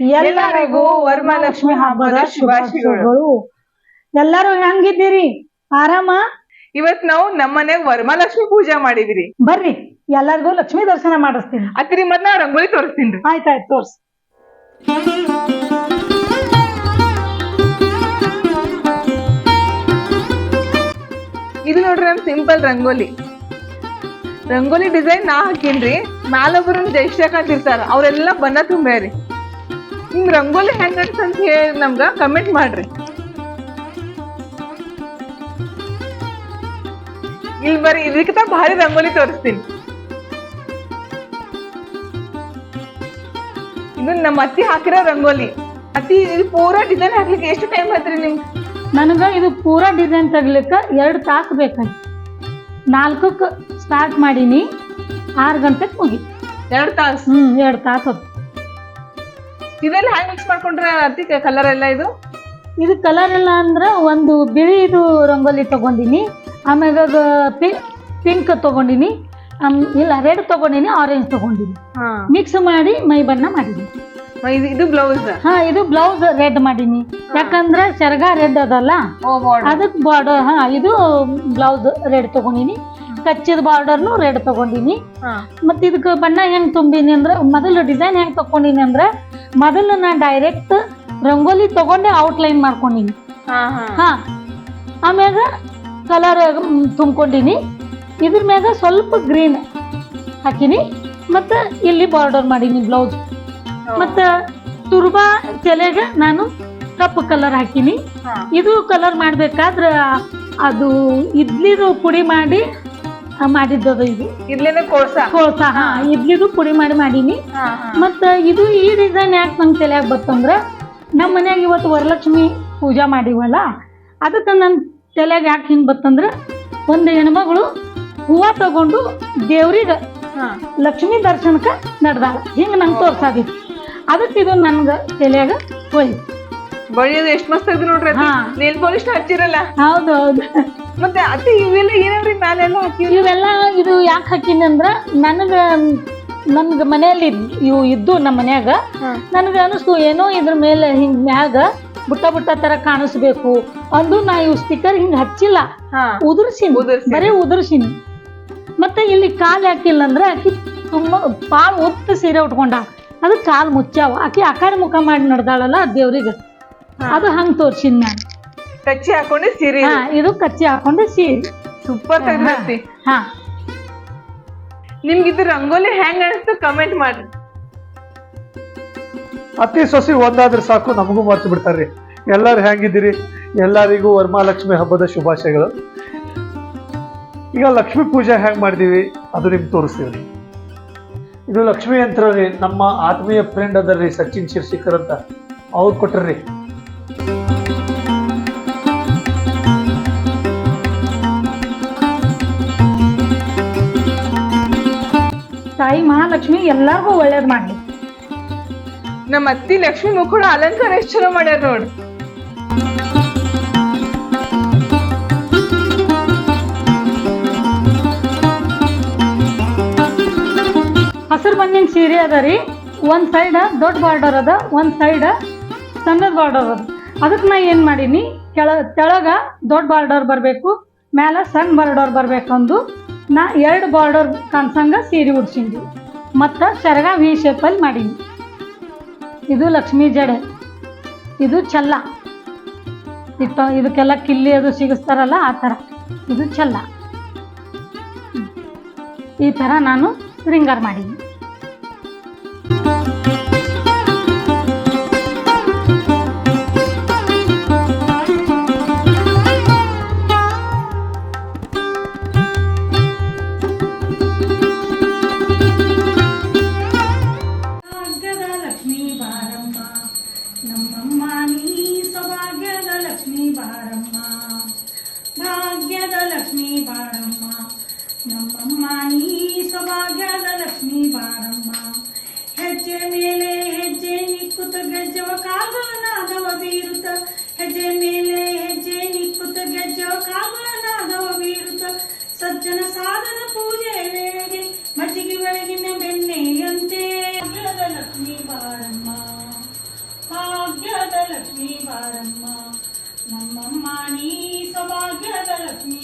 ಎಲ್ಲರಿಗೂ ವರಮಹಾಲಕ್ಷ್ಮಿ ಹಬ್ಬದ ಶುಭಾಶಯಗಳು. ಎಲ್ಲರೂ ಹೆಂಗಿದ್ದೀರಿ? ಆರಾಮ? ಇವತ್ ನಾವು ನಮ್ಮನೆ ವರಮಹಾಲಕ್ಷ್ಮಿ ಪೂಜೆ ಮಾಡಿದಿರಿ. ಬರ್ರಿ ಎಲ್ಲರಿಗೂ ಲಕ್ಷ್ಮಿ ದರ್ಶನ ಮಾಡಿಸ್ತೀನಿ. ಅತ್ರಿ ಮತ್ ನಾ ರಂಗೋಲಿ ತೋರಿಸ್ತೀನಿ ಆಯ್ತಾಯ್ತು ತೋರ್ಸ್. ಇದು ನೋಡ್ರಿ ನಮ್ ಸಿಂಪಲ್ ರಂಗೋಲಿ. ರಂಗೋಲಿ ಡಿಸೈನ್ ನಾ ಹಾಕೀನ್ರಿ. ಮ್ಯಾಲೊಬ್ರು ಜೈಶ್ರಕಾಂತ್ ಇರ್ತಾರ ಅವರೆಲ್ಲ ಬಣ್ಣ ತುಂಬ್ಯಾರಿ. ನಿಮ್ ರಂಗೋಲಿ ಹೆಂಗ್ ಅಂತ ಹೇಳಿ ನಮ್ಗ ಕಮೆಂಟ್ ಮಾಡ್ರಿ. ಇಲ್ಲಿ ಬರ್ರಿ ಇದಕ್ಕಿಂತ ಭಾರಿ ರಂಗೋಲಿ ತೋರಿಸ್ತೀನಿ. ಇದು ನಮ್ಮ ಅತ್ತಿ ಹಾಕಿರೋ ರಂಗೋಲಿ. ಅತ್ತಿ ಇದು ಪೂರ ಡಿಸೈನ್ ಹಾಕ್ಲಿಕ್ಕೆ ಎಷ್ಟು ಟೈಮ್ ಆಯ್ತ್ರಿ ನಿಮ್ಗೆ ನನಗ ಇದು ಪೂರಾ ಡಿಸೈನ್ ತೆಗ್ಲಿಕ್ಕ ಎರಡು ತಾಸು ಬೇಕಾಯ್ತು. ನಾಲ್ಕಕ್ಕೆ ಸ್ಟಾರ್ಟ್ ಮಾಡೀನಿ ಆರು ಗಂಟೆಗೆ ಮುಗಿ ಎರಡು ತಾಸು? ಹ್ಞೂ ಎರಡು ತಾಸು ಹೊತ್ತು ಇದೆಲ್ಲ ಹ್ಯಾಂಗ್ ಮಿಕ್ಸ್ ಮಾಡ್ಕೊಂಡ್ರೆ ಅತಿ ಕಲರ್ ಎಲ್ಲ ಇದು? ಇದು ಕಲರ್ ಎಲ್ಲ ಅಂದ್ರೆ ಒಂದು ಬಿಳಿದು ರಂಗೋಲಿ ತಗೊಂಡಿನಿ ಆಮ್ಯಾಗ ಪಿಂಕ್ ತಗೊಂಡಿನಿ ಆಮ್- ಇಲ್ಲ ರೆಡ್ ತಗೊಂಡಿನಿ ಆರೆಂಜ್ ತಗೊಂಡಿನಿ. ಮಿಕ್ಸ್ ಮಾಡಿ ಮೈ ಬಣ್ಣ ಮಾಡಿದೀನಿ ಇದು ಬ್ಲೌಸ್ ಹಾ ಇದು ಬ್ಲೌಸ್ ರೆಡ್ ಮಾಡೀನಿ. ಯಾಕಂದ್ರೆ ಸೆರಗ ರೆಡ್ ಅದಲ್ಲ? ಅದಕ್ಕೆ ಬಾರ್ಡರ್ ಹಾ ಇದು ಬ್ಲೌಸ್ ರೆಡ್ ತಗೊಂಡಿನಿ. ಕಚ್ಚಿದ ಬಾರ್ಡರ್ನು ರೆಡ್ ತಗೊಂಡಿನಿ. ಮತ್ತೆ ಇದಕ್ಕೆ ಬಣ್ಣ ಹೆಂಗ್ ತುಂಬಿನಿ ಅಂದ್ರೆ ಮೊದಲು ಡಿಸೈನ್ ಹೆಂಗ್ ತಗೊಂಡಿನಿ ಅಂದ್ರೆ ಮೊದಲು ನಾನು ಡೈರೆಕ್ಟ್ ರಂಗೋಲಿ ತಗೊಂಡೆ ಔಟ್ಲೈನ್ ಮಾಡ್ಕೊಂಡಿನಿ. ಹಾ ಆಮ್ಯಾಗ ಕಲರ್ ತುಂಬ್ಕೊಂಡಿನಿ. ಇದ್ರ ಮ್ಯಾಗ ಸ್ವಲ್ಪ ಗ್ರೀನ್ ಹಾಕಿನಿ. ಮತ್ತು ಇಲ್ಲಿ ಬಾರ್ಡರ್ ಮಾಡೀನಿ ಬ್ಲೌಸ್ ಮತ್ತು ತುರ್ಬಾ ತಲೆಗೆ ನಾನು ಕಪ್ಪು ಕಲರ್ ಹಾಕಿನಿ. ಇದು ಕಲರ್ ಮಾಡಬೇಕಾದ್ರೆ ಅದು ಇಡ್ಲಿದು ಪುಡಿ ಮಾಡಿ ಮಾಡಿದ್ದದು ಇದು. ಇದ್ಲೇನೆ ಕೋಳ್ಸ ಕೋಳ್ಸ ಹಾ. ಇಡ್ಲಿದು ಪುಡಿ ಮಾಡಿ ಮಾಡೀನಿ. ಮತ್ತ ಇದು ಈ ಡಿಸೈನ್ ಯಾಕೆ ನಂಗೆ ತಲೆಯಾಗ ಬತ್ತಂದ್ರ ನಮ್ಮ ಮನ್ಯಾಗ ಇವತ್ತು ವರಲಕ್ಷ್ಮಿ ಪೂಜಾ ಮಾಡಿವಲ್ಲ ಅದಕ್ಕೆ ನನ್ನ ತಲೆಯಾಗ ಯಾಕೆ ಹಿಂಗೆ ಬತ್ತಂದ್ರ ಒಂದು ಹೆಣ್ಮಗಳು ಹೂವ ತಗೊಂಡು ದೇವ್ರಿಗೆ ಲಕ್ಷ್ಮಿ ದರ್ಶನಕ್ಕೆ ನಡೆದಾಳ. ಹಿಂಗೆ ನಂಗೆ ತೋರ್ಸಾದಿತ್ತು ಅದಕ್ಕೆ ಇದು ನನ್ಗೆ ತಲೆಯಾಗ ಹೋಯ್ತು ಬಳಿಯೋದು ಎಷ್ಟು ಮಸ್ತ್ ನೋಡ್ರಿ ಹಾ. ನೀಲ್ ಪಾಲಿಶ್ ಹಚ್ಚಿರಲ್ಲ? ಹೌದು ಹೌದು ಮತ್ತೆ ಅತ್ತಿ ಇವೆಲ್ಲ ಏನೇನ್ರಿ ಮ್ಯಾಲೆಲ್ಲ ಹಾಕಿ ಇವೆಲ್ಲ ಇದು ಯಾಕೆ ಹಾಕಿನಿ ಅಂದ್ರೆ ನನಗೆ ನನ್ಗೆ ಮನೆಯಲ್ಲಿ ಇವು ಇದ್ದು ನಮ್ಮ ಮನ್ಯಾಗ. ನನಗೆ ಅನಿಸ್ತು ಏನೋ ಇದ್ರ ಮೇಲೆ ಹಿಂಗ್ ಮ್ಯಾಗ ಬುಟ್ಟ ಬುಟ್ಟ ತರ ಕಾಣಿಸ್ಬೇಕು. ಅಂದು ನಾ ಇವು ಸ್ಟಿಕ್ಕರ್ ಹಿಂಗ್ ಹಚ್ಚಿಲ್ಲ. ಉದುರ್ಸಿನಿ. ಬರೀ ಉದುರ್ಸಿನಿ. ಮತ್ತೆ ಇಲ್ಲಿ ಕಾಲ್ ಹಾಕಿಲ್ಲ ಅಂದ್ರೆ ಆಕಿ ತುಂಬಾ ಪಾಲ್ ಉತ್ತ ಸೀರೆ ಉಟ್ಕೊಂಡ. ಅದು ಕಾಲ್ ಮುಚ್ಚಾವ. ಆಕಿ ಆಕಾರ ಮುಖ ಮಾಡಿ ನಡ್ದಾಳಲ್ಲ ದೇವ್ರಿಗೆ. ಅದು ಹಂಗ್ ತೋರ್ಸಿನಿ ನಾನು. ಕಚ್ಚಿ ಹಾಕೊಂಡು ಸೀರೆ ಹಾ ಇದು. ಕಚ್ಚಿ ಹಾಕೊಂಡು ಸೀರೆ. ಸೂಪರ್ ತೆಗ್ದ್ರಿ ಹಾ ನಿಮ್ಗೆ ಇದು ರಂಗೋಲಿ ಹೆಂಗ್ ಅನಿಸ್ತು ಕಮೆಂಟ್ ಮಾಡ್ರಿ. ಅತಿ ಸೊಸಿ ಒಂದಾದ್ರೆ ಸಾಕು ನಮಗೂ ಮರ್ತು ಬಿಡ್ತಾರ್ರಿ. ಎಲ್ಲರೂ ಹೆಂಗಿದ್ದೀರಿ ಎಲ್ಲರಿಗೂ ವರಮಹಾಲಕ್ಷ್ಮಿ ಹಬ್ಬದ ಶುಭಾಶಯಗಳು. ಈಗ ಲಕ್ಷ್ಮೀ ಪೂಜೆ ಹೆಂಗ್ ಮಾಡಿದೀವಿ ಅದು ನಿಮ್ಗೆ ತೋರಿಸ್ತೀವಿ ಇದು ಲಕ್ಷ್ಮೀ ಯಂತ್ರ ರೀ ನಮ್ಮ ಆತ್ಮೀಯ ಫ್ರೆಂಡ್ ಅದರ್ರಿ ಸಚಿನ್ ಶಿರ್ಸಿಕರ್ ಅಂತ. ಅವ್ರು ಕೊಟ್ರಿ ತಾಯಿ ಮಹಾಲಕ್ಷ್ಮಿ ಎಲ್ಲಾರ್ಗೂ ಒಳ್ಳೇದ್ ಮಾಡಿ ನಮ್ಮ ಅತ್ತಿ ಲಕ್ಷ್ಮಿ ಮುಖುಡ ಅಲಂಕಾರ ಎಷ್ಟು ಚಲೋ ಮಾಡ್ಯಾರ ನೋಡ್. ಹಸಿರು ಬಣ್ಣಿನ ಸೀರೆ ಅದ ರೀ ಒಂದ್ ಸೈಡ್ ದೊಡ್ಡ ಬಾರ್ಡರ್ ಅದ ಒಂದ್ ಸೈಡ್ ಸಣ್ಣದ ಬಾರ್ಡರ್ ಅದ. ಅದಕ್ಕೆ ನಾ ಏನು ಮಾಡೀನಿ ಕೆಳ ತೆಳಗ ದೊಡ್ಡ ಬಾರ್ಡರ್ ಬರಬೇಕು ಮ್ಯಾಲ ಸಣ್ಣ ಬಾರ್ಡರ್ ಬರ್ಬೇಕಂದು ನಾ ಎರಡು ಬಾರ್ಡರ್ ಕಾಣ್ಸಂಗ ಸೀರೆ ಉಡ್ಸಿದ್ವಿ ಮತ್ತು ಸೆರಗ ವಿ ಶೇಪಲ್ಲಿ ಮಾಡೀನಿ. ಇದು ಲಕ್ಷ್ಮೀ ಜಡೆ. ಇದು ಚೆಲ್ಲ ಇಟ್ಟ ಇದಕ್ಕೆಲ್ಲ ಕಿಲ್ಲಿ ಅದು ಸಿಗಿಸ್ತಾರಲ್ಲ ಆ ಥರ. ಇದು ಚೆಲ್ಲ ಈ ಥರ ನಾನು ಶೃಂಗಾರ ಮಾಡೀನಿ. ಸೌಭಾಗ್ಯದ ಲಕ್ಷ್ಮೀ ಬಾರಮ್ಮ ನಮ್ಮಮ್ಮ ನೀ ಸೌಭಾಗ್ಯದ ಲಕ್ಷ್ಮೀ ಬಾರಮ್ಮ ಹೆಜ್ಜೆ ಮೇಲೆ ಹೆಜ್ಜೆ ನಿಕ್ಕುತ್ತ ಗೆಜ್ಜವ ಕಾಗುಲ ನಾದವ ಬೀರುತ್ತ ಹೆಜ್ಜೆ ಮೇಲೆ ಹೆಜ್ಜೆ ನಿಕ್ಕುತ್ತ ಗೆಜ್ಜವ ಕಾಗುಲ ನಾದವ ಬೀರುತ್ತ ಸಜ್ಜನ ಸಾಧನ ಪೂಜೆ ವೇಳೆಗೆ ಮಜ್ಜಿಗೆ ಬೆಳಗಿನ ಬೆಣ್ಣೆಯಂತೆ ಭಾಗ್ಯದ ಲಕ್ಷ್ಮೀ ಬಾರಮ್ಮ ಭಾಗ್ಯದ ಲಕ್ಷ್ಮೀ ಬಾರಮ್ಮ ನಮ್ಮಮ್ಮ ನೀ లక్ష్మీ